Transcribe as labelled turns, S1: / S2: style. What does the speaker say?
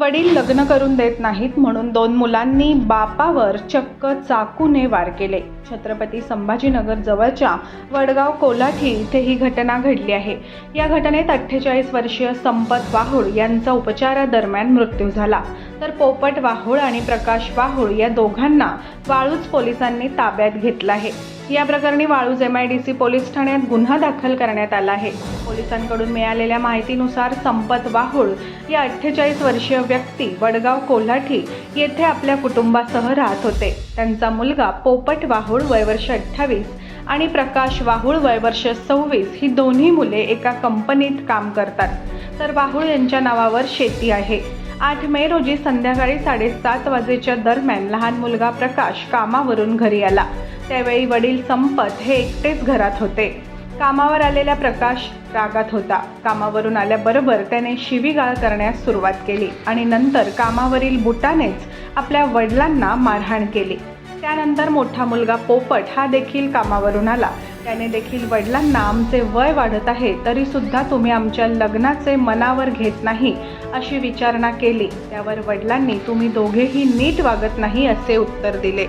S1: वडील लग्न करून देत नाहीत म्हणून दोन मुलांनी बापावर चक्क चाकूने वार केले. छत्रपती संभाजीनगर जवळच्या वडगाव कोलाठी इथे ही घटना घडली आहे. या घटनेत अठ्ठेचाळीस वर्षीय संपत वाहुळ यांचा उपचारादरम्यान मृत्यू झाला. तर पोपट वाहुळ आणि प्रकाश वाहुळ या दोघांना वाळूज पोलिसांनी ताब्यात घेतलं आहे. या प्रकरणी Waluj M I D C police ठाण्यात गुन्हा दाखल करण्यात आला आहे. पोलिसांकडून मिळालेल्या माहितीनुसार संपत वाहुळ या अठ्ठेचाळीस वर्षीय व्यक्ती वडगाव कोल्हाठी येथे आपल्या कुटुंबासह राहत होते. त्यांचा मुलगा पोपट वाहुळ वयवर्ष अठ्ठावीस आणि प्रकाश वाहुळ वयवर्ष सव्वीस ही दोन्ही मुले एका कंपनीत काम करतात. तर वाहुळ यांच्या नावावर शेती आहे. आठ मे रोजी संध्याकाळी साडेसात वाजेच्या दरम्यान लहान मुलगा प्रकाश कामावरून घरी आला. त्यावेळी वडील संपत हे एकटेच घरात होते. कामावर आलेला प्रकाश रागात होता. कामावरून आल्याबरोबर त्याने शिवीगाळ करण्यास सुरुवात केली आणि नंतर कामावरील बुटानेच आपल्या वडिलांना मारहाण केली. त्यानंतर मोठा मुलगा पोपट हा देखील कामावरून आला. त्याने देखील वडिलांना आमचे वय वाढत आहे तरीसुद्धा तुम्ही आमच्या लग्नाचे मनावर घेत नाही अशी विचारणा केली. त्यावर वडिलांनी तुम्ही दोघेही नीट वागत नाही असे उत्तर दिले.